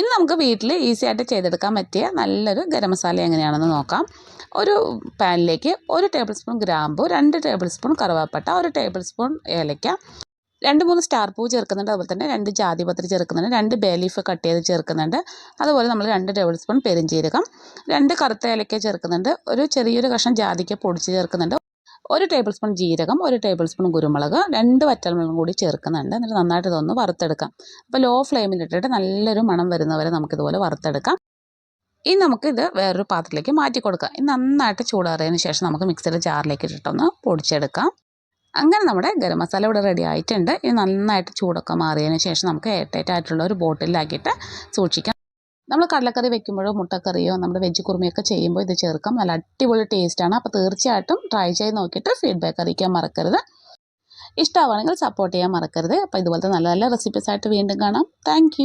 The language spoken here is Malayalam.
ഇന്ന് നമുക്ക് വീട്ടിൽ ഈസി ആയിട്ട് ചെയ്തെടുക്കാൻ പറ്റിയ നല്ലൊരു ഗരം മസാല എങ്ങനെയാണെന്ന് നോക്കാം. ഒരു പാനിലേക്ക് ഒരു ടേബിൾ സ്പൂൺ ഗ്രാമ്പു രണ്ട് ടേബിൾ സ്പൂൺ കറുവാപ്പട്ട ഒരു ടേബിൾ സ്പൂൺ ഏലയ്ക്ക രണ്ട് മൂന്ന് സ്റ്റാർ പൂ ചേർക്കുന്നുണ്ട്. അതുപോലെ തന്നെ രണ്ട് ജാതിപത്രി ചേർക്കുന്നുണ്ട്. രണ്ട് ബേലീഫ് കട്ട് ചെയ്ത് ചേർക്കുന്നുണ്ട്. അതുപോലെ നമ്മൾ രണ്ട് ടേബിൾ സ്പൂൺ പെരിഞ്ചീരകം രണ്ട് കറുത്ത ഏലക്ക ചേർക്കുന്നുണ്ട്. ഒരു ചെറിയൊരു കഷ്ണം ജാതിക്ക പൊടിച്ച് ചേർക്കുന്നുണ്ട്. ഒരു ടേബിൾ സ്പൂൺ ജീരകം ഒരു ടേബിൾ സ്പൂൺ കുരുമുളക് രണ്ട് വറ്റൽമുളകും കൂടി ചേർക്കുന്നുണ്ട്. എന്നിട്ട് നന്നായിട്ട് ഇതൊന്ന് വറുത്തെടുക്കാം. അപ്പോൾ ലോ ഫ്ലെയിമിലിട്ടിട്ട് നല്ലൊരു മണം വരുന്നവരെ നമുക്കിതുപോലെ വറുത്തെടുക്കാം. ഇനി നമുക്കിത് വേറൊരു പാത്രത്തിലേക്ക് മാറ്റി കൊടുക്കാം. ഇത് നന്നായിട്ട് ചൂടാറിയതിന് ശേഷം നമുക്ക് മിക്സിയുടെ ജാറിലേക്ക് ഇട്ടിട്ടൊന്ന് പൊടിച്ചെടുക്കാം. അങ്ങനെ നമ്മുടെ ഗരം മസാല ഇവിടെ റെഡി ആയിട്ടുണ്ട്. ഇത് നന്നായിട്ട് ചൂടൊക്കെ മാറിയതിന് ശേഷം നമുക്ക് എയർടൈറ്റ് ആയിട്ടുള്ള ഒരു ബോട്ടിലാക്കിയിട്ട് സൂക്ഷിക്കാം. നമ്മൾ കടലക്കറി വെക്കുമ്പോഴോ മുട്ടക്കറിയോ നമ്മുടെ വെജ് കുറുമയൊക്കെ ചെയ്യുമ്പോൾ ഇത് ചേർക്കാം. നല്ല അടിപൊളി ടേസ്റ്റാണ് അപ്പോൾ തീർച്ചയായിട്ടും ട്രൈ ചെയ്ത് നോക്കിയിട്ട് ഫീഡ്ബാക്ക് അറിയിക്കാൻ മറക്കരുത്. ഇഷ്ടമാണെങ്കിൽ സപ്പോർട്ട് ചെയ്യാൻ മറക്കരുത്. അപ്പോൾ ഇതുപോലത്തെ നല്ല നല്ല റെസിപ്പീസ് ആയിട്ട് വീണ്ടും കാണാം. താങ്ക്